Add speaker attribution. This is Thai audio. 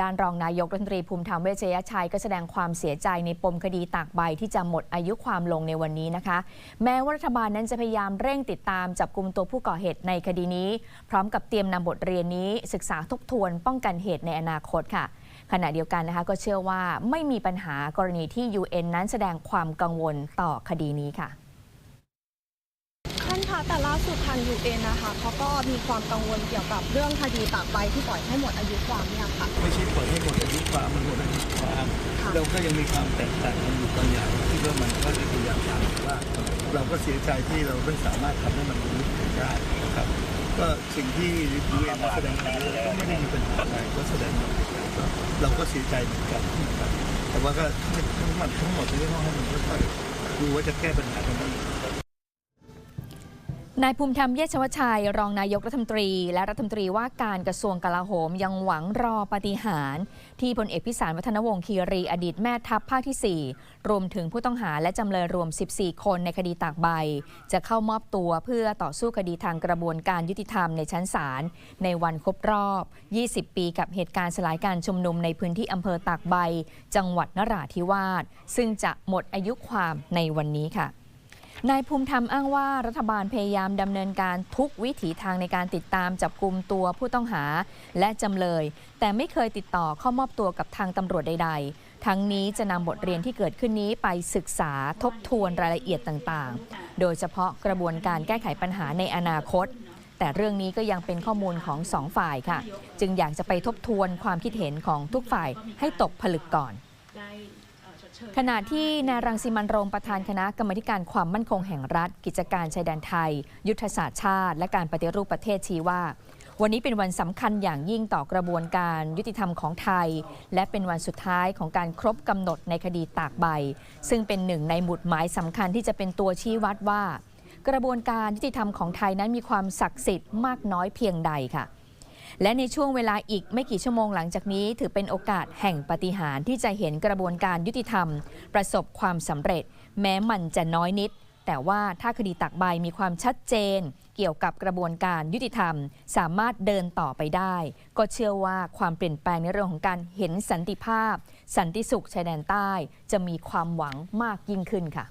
Speaker 1: ด้านรองนายกรัฐมนตรีภูมิธรรมเวชยชัยก็แสดงความเสียใจในปมคดีตากใบที่จะหมดอายุความลงในวันนี้นะคะ แม้ว่ารัฐบาลนั้นจะพยายามเร่งติดตามจับกลุ่มตัวผู้ก่อเหตุในคดีนี้ พร้อมกับเตรียมนำบทเรียนนี้ ศึกษาทบทวนป้องกันเหตุในอนาคตค่ะ ขณะเดียวกันนะคะก็เชื่อว่าไม่มีปัญหากรณีที่ UN นั้นแสดงความกังวลต่อคดีนี้ค่ะ
Speaker 2: คะแต่ล่าสุดทางยูเอ็นนะคะเขาก็มีความกังวลเกี่ยวกับเรื่องคดีตากใบที่ปล่อยให้หมดอายุความเนี่ยค่ะ
Speaker 3: ไม่ใช่ปล่อยให้หมดอายุความมันหมดอายุความ
Speaker 2: ค่ะ
Speaker 3: เราก็ยังมีความแตกต่างกันอยู่บางอย่างที่ว่ามันก็จะพยายามทำว่า เราก็เสียใจที่เราไม่สามารถทำให้มันรู้ได้นะครับ ก็สิ่งที่ยูเอ็นแสดงมาก็ไม่ได้มีปัญหาอะไรก็แสดงมาก็เราก็เสียใจเหมือนกันนะครับแต่ว่าก็ทั้งหมดทั้งหมดที่ต้องให้มันค่อยๆดูว่าจะแก้ปัญหาตรงนี้
Speaker 1: นายภูมิธรรมเยชวชัย รองนายกรัฐมนตรี และรัฐมนตรีว่าการกระทรวงกลาโหมยังหวังรอปฏิหาร ที่พลเอกพิสารวัฒนวงศ์คีรีอดีตแม่ทัพภาคที่ 4 รวมถึงผู้ต้องหาและจำเลยรวม 14 คนในคดีตากใบ จะเข้ามอบตัวเพื่อต่อสู้คดีทางกระบวนการยุติธรรมในชั้นศาลในวันครบรอบ 20 ปีกับเหตุการณ์สลายการชุมนุมในพื้นที่อำเภอตากใบ จังหวัดนราธิวาสซึ่งจะหมดอายุความในวันนี้ค่ะ นายภูมิธรรมอ้างว่ารัฐบาลพยายามดำเนินการทุกวิถีทางในการติดตามจับกลุ่มตัวผู้ต้องหาและจำเลย แต่ไม่เคยติดต่อเข้ามอบตัวกับทางตำรวจใด ๆ ทั้งนี้จะนำบทเรียนที่เกิดขึ้นนี้ไปศึกษาทบทวนรายละเอียดต่างๆ โดยเฉพาะกระบวนการแก้ไขปัญหาในอนาคต แต่เรื่องนี้ก็ยังเป็นข้อมูลของสองฝ่ายค่ะ จึงอยากจะไปทบทวนความคิดเห็นของทุกฝ่ายให้ตกผลึกก่อน ขณะที่นายรังสิมันโรมประธานคณะกรรมการความมั่นคงแห่งรัฐ กิจการชายแดนไทย ยุทธศาสตร์ชาติ และการปฏิรูปประเทศชี้ว่าวันนี้เป็นวันสำคัญอย่างยิ่งต่อกระบวนการยุติธรรมของไทย และเป็นวันสุดท้ายของการครบกำหนดในคดีตากใบ ซึ่งเป็นหนึ่งในหมุดหมายสำคัญที่จะเป็นตัวชี้วัดว่า กระบวนการยุติธรรมของไทยนั้นมีความศักดิ์สิทธิ์มากน้อยเพียงใดค่ะ และในช่วงเวลาอีกไม่กี่ชั่วโมงหลังจากนี้ ถือเป็นโอกาสแห่งปาฏิหารย์ที่จะเห็นกระบวนการยุติธรรม ประสบความสำเร็จ แม้มันจะน้อยนิด แต่ว่าถ้าคดีตักใบมีความชัดเจน เกี่ยวกับกระบวนการยุติธรรม สามารถเดินต่อไปได้ ก็เชื่อว่าความเปลี่ยนแปลงในเรื่องของการเห็นสันติภาพ สันติสุขชายแดนใต้ จะมีความหวังมากยิ่งขึ้นค่ะ